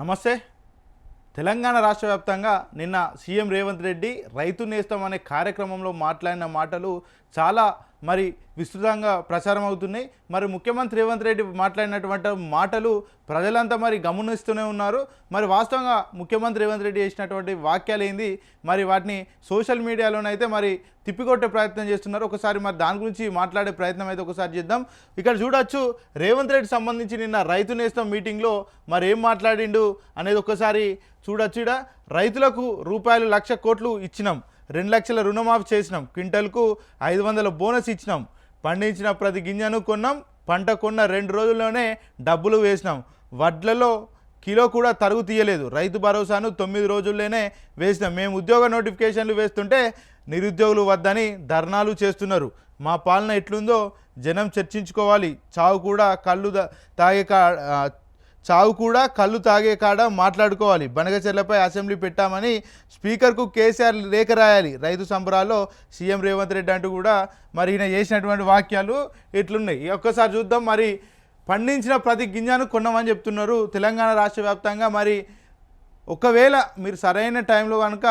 నమస్తే. తెలంగాణ రాష్ట్ర వ్యాప్తంగా నిన్న సీఎం రేవంత్ రెడ్డి రైతు నేస్తం అనే కార్యక్రమంలో మాట్లాడిన మాటలు చాలా మరి విస్తృతంగా ప్రచారం అవుతున్నాయి. మరి ముఖ్యమంత్రి రేవంత్ రెడ్డి మాట్లాడినటువంటి మాటలు ప్రజలంతా మరి గమనిస్తూనే ఉన్నారు. మరి వాస్తవంగా ముఖ్యమంత్రి రేవంత్ రెడ్డి చేసినటువంటి వాక్యాలు ఏంది? మరి వాటిని సోషల్ మీడియాలోనైతే మరి తిప్పికొట్టే ప్రయత్నం చేస్తున్నారు. ఒకసారి మరి దాని గురించి మాట్లాడే ప్రయత్నం అయితే ఒకసారి చేద్దాం. ఇక్కడ చూడొచ్చు రేవంత్ రెడ్డి సంబంధించి నిన్న రైతు నేస్తం మీటింగ్లో మరి ఏం మాట్లాడిండు అనేది ఒకసారి చూడొచ్చు. ఈడ రైతులకు రూపాయలు లక్ష కోట్లు ఇచ్చినాం. రెండు లక్షల రుణమాఫీ చేసినాం. క్వింటల్కు ఐదు వందల బోనస్ ఇచ్చినాం. పండించిన ప్రతి గింజను కొన్నాం. పంట కొన్న రెండు రోజుల్లోనే డబ్బులు వేసినాం. వడ్లలో కిలో కూడా తరుగు తీయలేదు. రైతు భరోసాను తొమ్మిది రోజుల్లోనే వేసినాం. మేము ఉద్యోగ నోటిఫికేషన్లు వేస్తుంటే నిరుద్యోగులు వద్దని ధర్నాలు చేస్తున్నారు. మా పాలన ఎట్లుందో జనం చర్చించుకోవాలి. చావు కూడా కళ్ళు తాగే చావు కూడా కళ్ళు తాగే కాడ మాట్లాడుకోవాలి. బనగచెర్లపై అసెంబ్లీ పెట్టామని స్పీకర్కు కేసీఆర్ లేఖ రాయాలి. రైతు సంబరాల్లో సీఎం రేవంత్ రెడ్డి అంటూ కూడా మరి ఈయన చేసినటువంటి వాక్యాలు ఇట్లున్నాయి. ఈ ఒక్కసారి చూద్దాం మరి పండించిన ప్రతి గింజను కొన్నామని చెప్తున్నారు తెలంగాణ రాష్ట్ర వ్యాప్తంగా. మరి ఒకవేళ మీరు సరైన టైంలో కనుక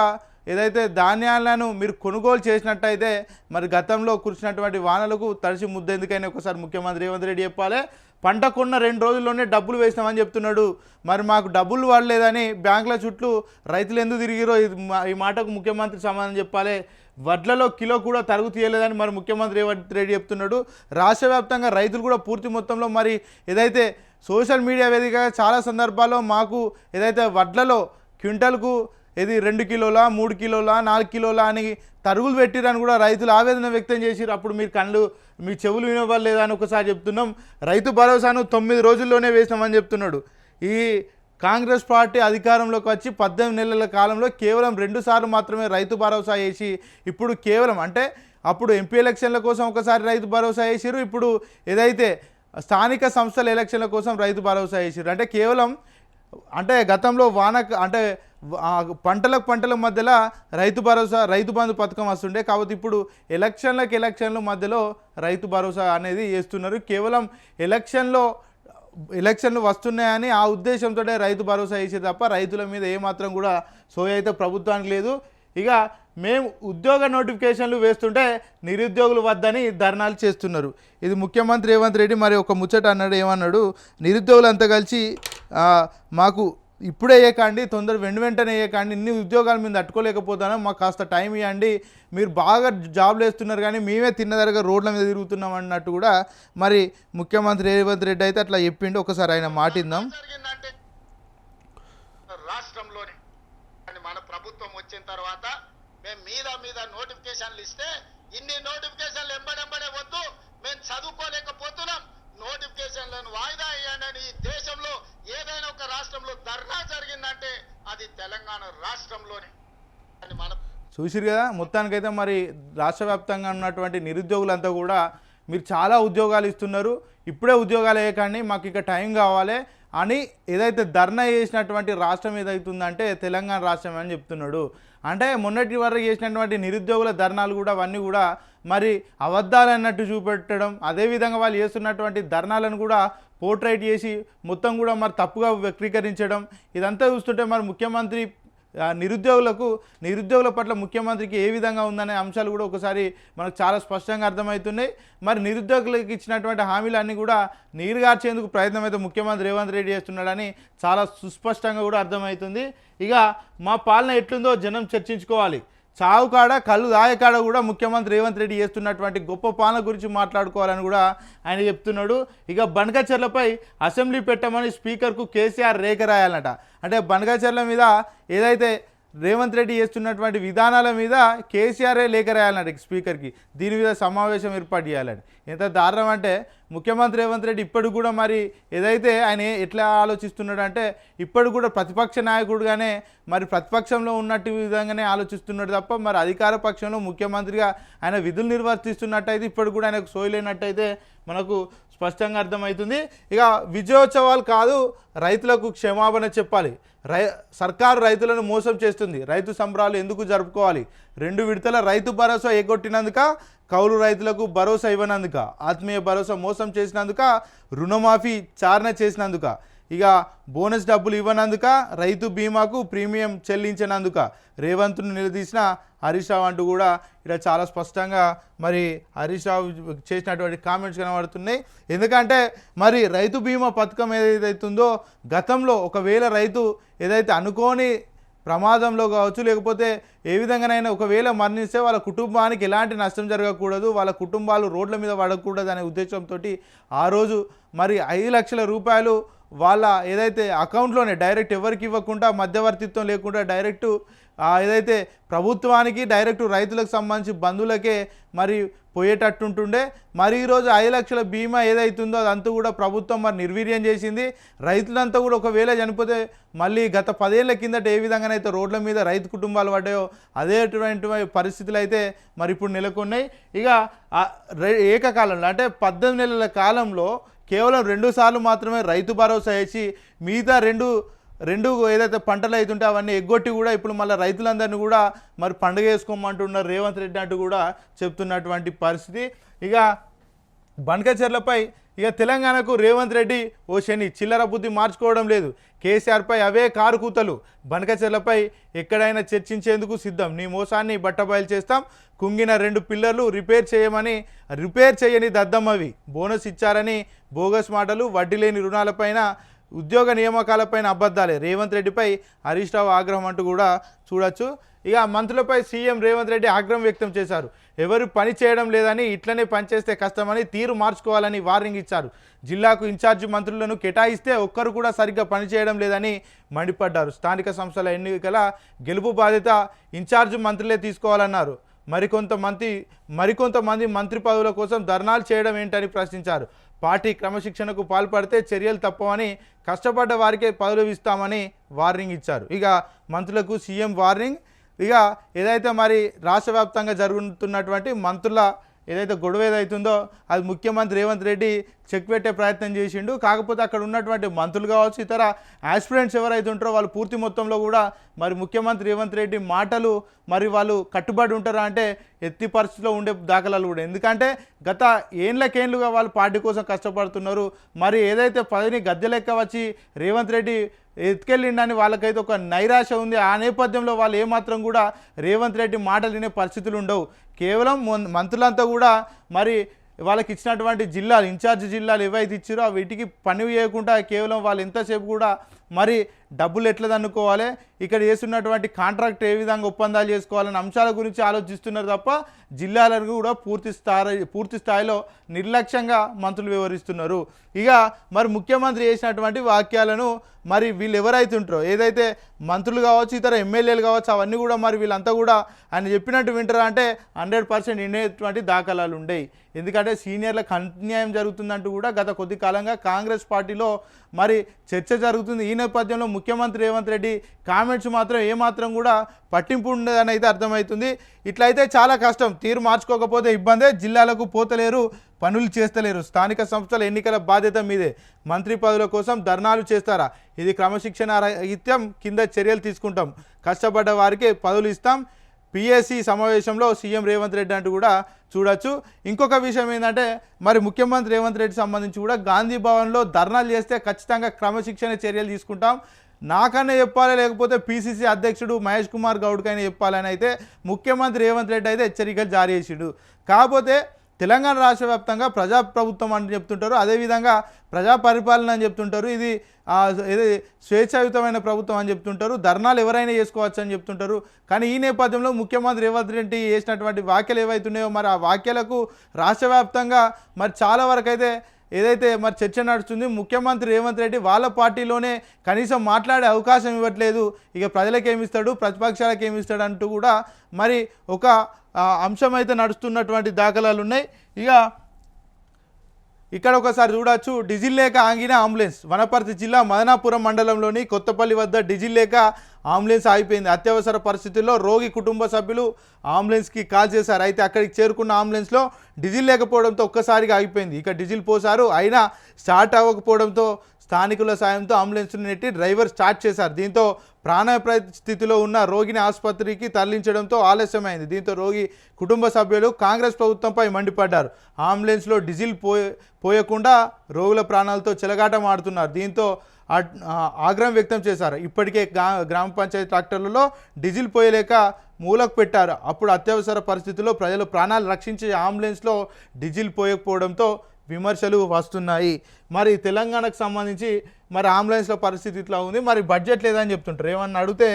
ఏదైతే ధాన్యాలను మీరు కొనుగోలు చేసినట్టయితే మరి గతంలో కురిసినటువంటి వానలకు తడిసి ముద్దెందుకైనా ఒకసారి ముఖ్యమంత్రి రేవంత్ రెడ్డి చెప్పాలి. పంట కొన్న రెండు రోజుల్లోనే డబ్బులు వేసినామని చెప్తున్నాడు. మరి మాకు డబ్బులు వాడలేదని బ్యాంకుల చుట్టూ రైతులు ఎందుకు తిరిగిరో ఇది మా- ఈ మాటకు ముఖ్యమంత్రి సమాధానం చెప్పాలి. వడ్లలో కిలో కూడా తరుగు తీయలేదని మరి ముఖ్యమంత్రి రేవంత్ రెడ్డి చెప్తున్నాడు. రాష్ట్ర వ్యాప్తంగా రైతులు కూడా పూర్తి మొత్తంలో మరి ఏదైతే సోషల్ మీడియా వేదికగా చాలా సందర్భాల్లో మాకు ఏదైతే వడ్లలో క్వింటల్కు ఇది రెండు కిలోలా మూడు కిలోలా నాలుగు కిలోలా అని తరుగులు పెట్టిరని కూడా రైతులు ఆవేదన వ్యక్తం చేసిరు అప్పుడు మీరు కళ్ళు మీ చెవులు వినవ్వలేదా అని ఒకసారి చెప్తున్నాం. రైతు భరోసాను తొమ్మిది రోజుల్లోనే వేసినామని చెప్తున్నాడు. ఈ కాంగ్రెస్ పార్టీ అధికారంలోకి వచ్చి పద్దెనిమిది నెలల కాలంలో కేవలం రెండు సార్లు మాత్రమే రైతు భరోసా వేసి ఇప్పుడు కేవలం అంటే అప్పుడు ఎంపీ ఎలక్షన్ల కోసం ఒకసారి రైతు భరోసా వేసిరు ఇప్పుడు ఏదైతే స్థానిక సంస్థల ఎలక్షన్ల కోసం రైతు భరోసా వేసిరు అంటే కేవలం అంటే గతంలో వాన అంటే పంటలకు పంటల మధ్యలో రైతు భరోసా రైతు బంధు పథకం వస్తుండే. కాబట్టి ఇప్పుడు ఎలక్షన్లకు ఎలక్షన్ల మధ్యలో రైతు భరోసా అనేది చేస్తున్నారు కేవలం ఎలక్షన్లో ఎలక్షన్లు వస్తున్నాయని ఆ ఉద్దేశంతో రైతు భరోసా వేసే తప్ప రైతుల మీద ఏమాత్రం కూడా సోయ అయితే ప్రభుత్వానికి లేదు. ఇక మేము ఉద్యోగ నోటిఫికేషన్లు వేస్తుంటే నిరుద్యోగులు వద్దని ధర్నాలు చేస్తున్నారు. ఇది ముఖ్యమంత్రి రేవంత్ రెడ్డి మరి ఒక ముచ్చట అన్నాడు ఏమన్నాడు? నిరుద్యోగులు అంతా కలిసి మాకు ఇప్పుడే వేయకండి తొందర వెంట వెంటనే వేయకండి ఇన్ని ఉద్యోగాలు మేము తట్టుకోలేకపోతాను మాకు కాస్త టైం ఇవ్వండి మీరు బాగా జాబ్లు వేస్తున్నారు కానీ మేమే తిన్నదరగా రోడ్ల మీద తిరుగుతున్నాం అన్నట్టు కూడా మరి ముఖ్యమంత్రి రేవంత్ రెడ్డి అయితే అట్లా చెప్పిండు. ఒకసారి ఆయన మాటిందాం జరిగిందంటే రాష్ట్రంలోనే మన ప్రభుత్వం వచ్చిన తర్వాత మేము మీద మీద నోటిఫికేషన్లు ఇస్తే ఇన్ని నోటిఫికేషన్లు ఎంబడెంబడే వద్దు మేము చదువుకోలేకపోతున్నాం. నోటిఫికేషన్లను వాయిదా వేయండి ఈ దేశంలో ఏదైనా ఒక రాష్ట్రంలో ధర్నా జరిగిందంటే అది తెలంగాణ రాష్ట్రంలోనే. అని చూసిరు కదా మొత్తానికైతే మరి రాష్ట్ర వ్యాప్తంగా ఉన్నటువంటి నిరుద్యోగులంతా కూడా మీరు చాలా ఉద్యోగాలు ఇస్తున్నారు ఇప్పుడే ఉద్యోగాలు వేయకండి మాకు ఇక టైం కావాలి అని ఏదైతే ధర్నా చేసినటువంటి రాష్ట్రం ఏదైతుందంటే తెలంగాణ రాష్ట్రం అని చెప్తున్నాడు. అంటే మొన్నటి వరకు చేసినటువంటి నిరుద్యోగుల ధర్నాలు కూడా అవన్నీ కూడా మరి అబద్ధాలు అన్నట్టు చూపెట్టడం అదేవిధంగా వాళ్ళు చేస్తున్నటువంటి ధర్నాలను కూడా పోర్ట్రైట్ చేసి మొత్తం కూడా మరి తప్పుగా వ్యక్తీకరించడం ఇదంతా చూస్తుంటే మరి ముఖ్యమంత్రి నిరుద్యోగులకు నిరుద్యోగుల పట్ల ముఖ్యమంత్రికి ఏ విధంగా ఉందనే అంశాలు కూడా ఒకసారి మనకు చాలా స్పష్టంగా అర్థమవుతున్నాయి. మరి నిరుద్యోగులకు ఇచ్చినటువంటి హామీలన్నీ కూడా నీరుగార్చేందుకు ప్రయత్నం అయితే ముఖ్యమంత్రి రేవంత్ రెడ్డి చేస్తున్నాడని చాలా సుస్పష్టంగా కూడా అర్థమవుతుంది. ఇక మా పాలన ఎట్లుందో జనం చర్చించుకోవాలి. చావుకాడ కళ్ళు దాయకాడ కూడా ముఖ్యమంత్రి రేవంత్ రెడ్డి చేస్తున్నటువంటి గొప్ప పాలన గురించి మాట్లాడుకోవాలని కూడా ఆయన చెప్తున్నాడు. ఇక బనకచర్లపై అసెంబ్లీ పెట్టమని స్పీకర్కు కేసీఆర్ రేఖ రాయాలట. అంటే బనకచర్ల మీద ఏదైతే రేవంత్ రెడ్డి చేస్తున్నటువంటి విధానాల మీద కేసీఆరే లేఖ రాయాలన్నాడు స్పీకర్కి. దీని మీద సమావేశం ఏర్పాటు చేయాలని. ఎంత దారుణం అంటే ముఖ్యమంత్రి రేవంత్ రెడ్డి ఇప్పటికి కూడా మరి ఏదైతే ఆయన ఎట్లా ఆలోచిస్తున్నాడు అంటే ఇప్పటికి కూడా ప్రతిపక్ష నాయకుడుగానే మరి ప్రతిపక్షంలో ఉన్నట్టు విధంగానే ఆలోచిస్తున్నాడు తప్ప మరి అధికార పక్షంలో ముఖ్యమంత్రిగా ఆయన విధులు నిర్వర్తిస్తున్నట్టయితే ఇప్పటికి కూడా ఆయనకు సోయలేనట్టయితే మనకు స్పష్టంగా అర్థమవుతుంది. ఇక విజయోత్సవాలు కాదు రైతులకు క్షమాపణ చెప్పాలి. రై సర్కారు రైతులను మోసం చేస్తుంది. రైతు సంబరాలు ఎందుకు జరుపుకోవాలి? రెండు విడతల రైతు భరోసా ఎగ్గొట్టినందుక కౌలు రైతులకు భరోసా ఇవ్వనందుక ఆత్మీయ భరోసా మోసం చేసినందుక రుణమాఫీ చారణ చేసినందుక. ఇక బోనస్ డబ్బులు ఇవ్వనందుక రైతు బీమాకు ప్రీమియం చెల్లించినందుక. రేవంత్ను నిలదీసిన హరీష్ రావు అంటూ కూడా ఇక్కడ చాలా స్పష్టంగా మరి హరీష్ రావు చేసినటువంటి కామెంట్స్ కనబడుతున్నాయి. ఎందుకంటే మరి రైతు బీమా పథకం ఏదైతుందో గతంలో ఒకవేళ రైతు ఏదైతే అనుకోని ప్రమాదంలో కావచ్చు లేకపోతే ఏ విధంగానైనా ఒకవేళ మరణిస్తే వాళ్ళ కుటుంబానికి ఎలాంటి నష్టం జరగకూడదు వాళ్ళ కుటుంబాలు రోడ్ల మీద పడకూడదు అనే ఉద్దేశంతో ఆ రోజు మరి ఐదు లక్షల రూపాయలు వాళ్ళ ఏదైతే అకౌంట్లోనే డైరెక్ట్ ఎవరికి ఇవ్వకుండా మధ్యవర్తిత్వం లేకుండా డైరెక్ట్ ఏదైతే ప్రభుత్వానికి డైరెక్ట్ రైతులకు సంబంధించి బంధువులకే మరి పోయేటట్టుంటుండే. మరి ఈరోజు ఐదు లక్షల బీమా ఏదైతుందో అదంతా కూడా ప్రభుత్వం మరి నిర్వీర్యం చేసింది. రైతులంతా కూడా ఒకవేళ చనిపోతే మళ్ళీ గత పదేళ్ళ కిందట ఏ విధంగానైతే రోడ్ల మీద రైతు కుటుంబాలు పడ్డాయో అదేటువంటి పరిస్థితులు అయితే మరి ఇప్పుడు నెలకొన్నాయి. ఇక ఏకకాలంలో అంటే పద్దెనిమిది నెలల కాలంలో కేవలం రెండు సార్లు మాత్రమే రైతు భరోసా వేసి మిగతా రెండు రెండు ఏదైతే పంటలు అవుతుంటే అవన్నీ ఎగ్గొట్టి కూడా ఇప్పుడు మళ్ళీ రైతులందరినీ కూడా మరి పండుగ వేసుకోమంటున్నారు రేవంత్ రెడ్డి అంటూ కూడా చెప్తున్నటువంటి పరిస్థితి. ఇక బనకచెర్లపై ఇక తెలంగాణకు రేవంత్ రెడ్డి ఓ శని చిల్లర బుద్ధి మార్చుకోవడం లేదు. కేసీఆర్పై అవే కారు కూతలు. బనకచెర్లపై ఎక్కడైనా చర్చించేందుకు సిద్ధం. నీ మోసాన్ని బట్టబయలు చేస్తాం. కుంగిన రెండు పిల్లర్లు రిపేర్ చేయమని రిపేర్ చేయని దద్దమ్మవి. బోనస్ ఇచ్చారని బోగస్ మాటలు. వడ్డీ లేని రుణాలపైన ఉద్యోగ నియామకాలపైన అబద్ధాలే. రేవంత్ రెడ్డిపై హరీష్ రావు ఆగ్రహం అంటూ కూడా చూడొచ్చు. ఇక మంత్రులపై సీఎం రేవంత్ రెడ్డి ఆగ్రహం వ్యక్తం చేశారు. ఎవరు పని చేయడం లేదని ఇట్లనే పనిచేస్తే కష్టమని తీరు మార్చుకోవాలని వార్నింగ్ ఇచ్చారు. జిల్లాకు ఇన్ఛార్జి మంత్రులను కేటాయిస్తే ఒక్కరు కూడా సరిగ్గా పనిచేయడం లేదని మండిపడ్డారు. స్థానిక సంస్థల ఎన్నికల గెలుపు బాధ్యత ఇన్ఛార్జి మంత్రులే తీసుకోవాలన్నారు. మరికొంతమంది మరికొంతమంది మంత్రి పదవుల కోసం ధర్నాలు చేయడం ఏంటని ప్రశ్నించారు. పార్టీ క్రమశిక్షణకు పాల్పడితే చర్యలు తప్పవని కష్టపడ్డ వారికే పదవులు ఇస్తామని వార్నింగ్ ఇచ్చారు. ఇక మంత్రులకు సీఎం వార్నింగ్. ఇక ఏదైతే మరి రాష్ట్ర వ్యాప్తంగా జరుగుతున్నటువంటి మంత్రుల ఏదైతే గొడవ ఏదైతుందో అది ముఖ్యమంత్రి రేవంత్ రెడ్డి చెక్ పెట్టే ప్రయత్నం చేసిండు. కాకపోతే అక్కడ ఉన్నటువంటి మంత్రులు కావచ్చు ఇతర ఆస్పిరెంట్స్ ఎవరైతే ఉంటారో వాళ్ళు పూర్తి మొత్తంలో కూడా మరి ముఖ్యమంత్రి రేవంత్ రెడ్డి మాటలు మరి వాళ్ళు కట్టుబడి ఉంటారా అంటే ఎత్తి పరిస్థితిలో ఉండే దాఖలాలు కూడా. ఎందుకంటే గత ఏండ్లకేండ్లుగా వాళ్ళు పార్టీ కోసం కష్టపడుతున్నారు. మరి ఏదైతే పదవిని గద్దె లెక్క వచ్చి రేవంత్ రెడ్డి ఎత్తుకెళ్ళిండని వాళ్ళకైతే ఒక నైరాశ ఉంది. ఆ నేపథ్యంలో వాళ్ళు ఏమాత్రం కూడా రేవంత్ రెడ్డి మాటలు వినే పరిస్థితులు ఉండవు. కేవలం మంత్రులంతా కూడా మరి వాళ్ళకి ఇచ్చినటువంటి జిల్లాలు ఇన్ఛార్జ్ జిల్లాలు ఏవైతే ఇచ్చారో వీటికి పని చేయకుండా కేవలం వాళ్ళు ఎంతసేపు కూడా మరి డబ్బులు ఎట్లా అనుకోవాలి ఇక్కడ చేస్తున్నటువంటి కాంట్రాక్ట్ ఏ విధంగా ఒప్పందాలు చేసుకోవాలనే అంశాల గురించి ఆలోచిస్తున్నారు తప్ప జిల్లాలను కూడా పూర్తి స్థాయి పూర్తి స్థాయిలో నిర్లక్ష్యంగా మంత్రులు వివరిస్తున్నారు. ఇక మరి ముఖ్యమంత్రి చేసినటువంటి వాక్యాలను మరి వీళ్ళు ఎవరైతే ఉంటారో ఏదైతే మంత్రులు కావచ్చు ఇతర ఎమ్మెల్యేలు కావచ్చు అవన్నీ కూడా మరి వీళ్ళంతా కూడా ఆయన చెప్పినట్టు వింటారా అంటే హండ్రెడ్ పర్సెంట్ వినేటువంటి దాఖలాలు ఉండేవి ఎందుకంటే సీనియర్లకు అన్యాయం జరుగుతుందంటూ కూడా గత కొద్ది కాలంగా కాంగ్రెస్ పార్టీలో మరి చర్చ జరుగుతుంది. ఈ నేపథ్యంలో ముఖ్యమంత్రి రేవంత్ రెడ్డి కామెంట్స్ మాత్రం ఏమాత్రం కూడా పట్టింపు ఉండదని అయితే అర్థమవుతుంది. ఇట్లయితే చాలా కష్టం. తీరు మార్చుకోకపోతే ఇబ్బందే. జిల్లాలకు పోతలేరు పనులు చేస్తలేరు. స్థానిక సంస్థల ఎన్నికల బాధ్యత మీదే. మంత్రి పదవుల కోసం ధర్నాలు చేస్తారా? ఇది క్రమశిక్షణ రహిత్యం కింద చర్యలు తీసుకుంటాం. కష్టపడ్డ వారికి పదవులు ఇస్తాం. పిఎస్సి సమావేశంలో సీఎం రేవంత్ రెడ్డి అంటూ కూడా చూడొచ్చు. ఇంకొక విషయం ఏంటంటే మరి ముఖ్యమంత్రి రేవంత్ రెడ్డి సంబంధించి కూడా గాంధీ భవన్లో ధర్నాలు చేస్తే ఖచ్చితంగా క్రమశిక్షణ చర్యలు తీసుకుంటాం. నాకన్నా చెప్పాలి లేకపోతే పీసీసీ అధ్యక్షుడు మహేష్ కుమార్ గౌడ్కైనా చెప్పాలని అయితే ముఖ్యమంత్రి రేవంత్ రెడ్డి అయితే హెచ్చరికలు జారీ చేసిండు. కాకపోతే తెలంగాణ రాష్ట్ర వ్యాప్తంగా ప్రజాప్రభుత్వం అని చెప్తుంటారు. అదేవిధంగా ప్రజా పరిపాలన అని చెప్తుంటారు. ఇది ఇది స్వేచ్ఛాయుతమైన ప్రభుత్వం అని చెప్తుంటారు. ధర్నాలు ఎవరైనా చేసుకోవచ్చు అని చెప్తుంటారు. కానీ ఈ నేపథ్యంలో ముఖ్యమంత్రి రేవంత్ రెడ్డి చేసినటువంటి వ్యాఖ్యలు ఏవైతున్నాయో మరి ఆ వ్యాఖ్యలకు రాష్ట్ర వ్యాప్తంగా మరి చాలా వరకు అయితే ఏదైతే మరి చర్చ నడుస్తుంది ముఖ్యమంత్రి రేవంత్ రెడ్డి వాళ్ళ పార్టీలోనే కనీసం మాట్లాడే అవకాశం ఇవ్వట్లేదు. ఇక ప్రజలకు ఏమిస్తాడు ప్రతిపక్షాలకు ఏమిస్తాడు అంటూ కూడా మరి ఒక అంశం అయితే నడుస్తున్నటువంటి దాఖలాలు ఉన్నాయి. ఇక ఇక్కడ ఒకసారి చూడొచ్చు. డిజిల్ లేక ఆగిన అంబులెన్స్. వనపర్తి జిల్లా మదనాపురం మండలంలోని కొత్తపల్లి వద్ద డిజిల్ లేక అంబులెన్స్ ఆగిపోయింది. అత్యవసర పరిస్థితుల్లో రోగి కుటుంబ సభ్యులు అంబులెన్స్కి కాల్ చేశారు. అయితే అక్కడికి చేరుకున్న అంబులెన్స్లో డీజిల్ లేకపోవడంతో ఒక్కసారిగా ఆగిపోయింది. ఇక డీజిల్ పోసారు. అయినా స్టార్ట్ అవ్వకపోవడంతో స్థానికుల సాయంతో అంబులెన్స్ను నెట్టి డ్రైవర్ స్టార్ట్ చేశారు. దీంతో ప్రాణాపాయ స్థితిలో ఉన్న రోగిని ఆసుపత్రికి తరలించడంతో ఆలస్యమైంది. దీంతో రోగి కుటుంబ సభ్యులు కాంగ్రెస్ ప్రభుత్వంపై మండిపడ్డారు. అంబులెన్స్లో డీజిల్ పోయ పోయకుండా రోగుల ప్రాణాలతో చెలగాటమాడుతున్నారు దీంతో ఆగ్రహం వ్యక్తం చేశారు. ఇప్పటికే గ్రామ పంచాయతీ ట్రాక్టర్లలో డీజిల్ పోయలేక మూలకు పెట్టారు. అప్పుడు అత్యవసర పరిస్థితుల్లో ప్రజలు ప్రాణాలు రక్షించే అంబులెన్స్లో డీజిల్ పోయకపోవడంతో విమర్శలు వస్తున్నాయి. మరి తెలంగాణకు సంబంధించి మరి అంబులెన్స్ల పరిస్థితి ఇట్లా ఉంది. మరి బడ్జెట్ లేదని చెప్తుంటారు. ఏమన్నా అడిగితే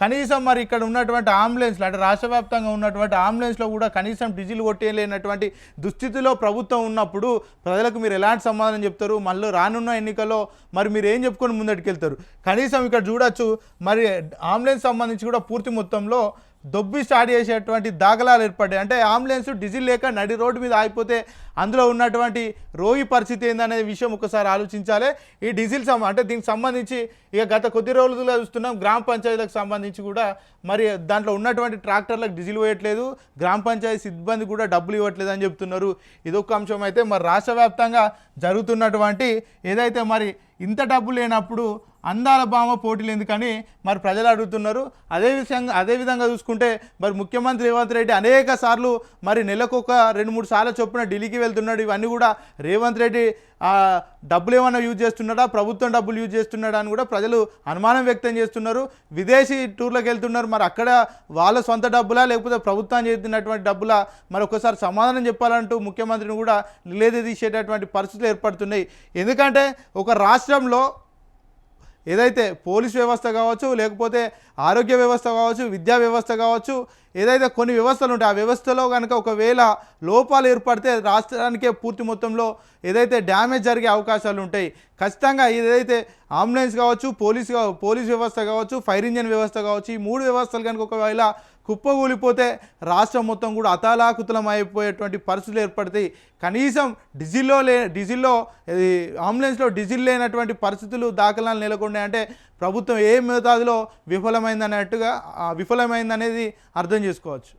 కనీసం మరి ఇక్కడ ఉన్నటువంటి అంబులెన్స్లు అంటే రాష్ట్ర వ్యాప్తంగా ఉన్నటువంటి అంబులెన్స్లో కూడా కనీసం డీజిల్ కొట్టేయలేనటువంటి దుస్థితిలో ప్రభుత్వం ఉన్నప్పుడు ప్రజలకు మీరు ఎలాంటి సమాధానం చెప్తారు? మళ్ళీ రానున్న ఎన్నికల్లో మరి మీరు ఏం చెప్పుకొని ముందటికెళ్తారు? కనీసం ఇక్కడ చూడొచ్చు. మరి అంబులెన్స్ సంబంధించి కూడా పూర్తి మొత్తంలో దొబ్బి స్టార్ట్ చేసేటువంటి దాఖలాలు ఏర్పడ్డాయి. అంటే అంబులెన్స్ డీజిల్ లేక నడి రోడ్డు మీద ఆగిపోతే అందులో ఉన్నటువంటి రోగి పరిస్థితి ఏందనే విషయం ఒకసారి ఆలోచించాలి. ఈ డీజిల్ సమ అంటే దీనికి సంబంధించి ఇక గత కొద్ది రోజులుగా చూస్తున్నాం గ్రామ పంచాయతీలకు సంబంధించి కూడా మరి దాంట్లో ఉన్నటువంటి ట్రాక్టర్లకు డీజిల్ వేయట్లేదు గ్రామ పంచాయతీ సిబ్బంది కూడా డబ్బులు ఇవ్వట్లేదు అని చెప్తున్నారు. ఇదొక అంశం అయితే మరి రాష్ట్ర వ్యాప్తంగా జరుగుతున్నటువంటి ఏదైతే మరి ఇంత డబ్బు లేనప్పుడు అందాల భామ పోటీలు ఎందుకని మరి ప్రజలు అడుగుతున్నారు. అదే విషయంగా అదే విధంగా చూసుకుంటే మరి ముఖ్యమంత్రి రేవంత్ రెడ్డి అనేక సార్లు మరి నెలకొక రెండు మూడు సార్లు చొప్పున ఢిల్లీకి వెళ్తున్నాడు. ఇవన్నీ కూడా రేవంత్ రెడ్డి డబ్బులు ఏమైనా యూజ్ చేస్తున్నాడా? ప్రభుత్వం డబ్బులు యూజ్ చేస్తున్నాడా అని కూడా ప్రజలు అనుమానం వ్యక్తం చేస్తున్నారు. విదేశీ టూర్లకు వెళ్తున్నారు. మరి అక్కడ వాళ్ళ సొంత డబ్బులా? లేకపోతే ప్రభుత్వం చేస్తున్నటువంటి డబ్బులా? మరి ఒకసారి సమాధానం చెప్పాలంటూ ముఖ్యమంత్రిని కూడా నిలేదీసేటటువంటి పరిస్థితులు ఏర్పడుతున్నాయి. ఎందుకంటే ఒక రాష్ట్రంలో ఏదైతే పోలీస్ వ్యవస్థ కావచ్చు లేకపోతే ఆరోగ్య వ్యవస్థ కావచ్చు విద్యా వ్యవస్థ కావచ్చు ఏదైతే కొన్ని వ్యవస్థలు ఉంటాయి ఆ వ్యవస్థలో కనుక ఒకవేళ లోపాలు ఏర్పడితే రాష్ట్రానికే పూర్తి మొత్తంలో ఏదైతే డ్యామేజ్ జరిగే అవకాశాలు ఉంటాయి ఖచ్చితంగా ఏదైతే అంబులెన్స్ కావచ్చు పోలీస్ పోలీస్ వ్యవస్థ కావచ్చు ఫైర్ ఇంజన్ వ్యవస్థ కావచ్చు ఈ మూడు వ్యవస్థలు కనుక ఒకవేళ కుప్పగూలిపోతే రాష్ట్రం మొత్తం కూడా అతాలాకుతలం అయిపోయేటువంటి పరిస్థితులు ఏర్పడతాయి కనీసం డిజిల్లో లే డిజిల్లో అంబులెన్స్లో డిజిల్ లేనటువంటి పరిస్థితులు దాఖలాలు నెలకొన్నాయంటే ప్రభుత్వం ఏ మోతాదులో విఫలమైందన్నట్టుగా విఫలమైందనేది అర్థం చేసుకోవచ్చు.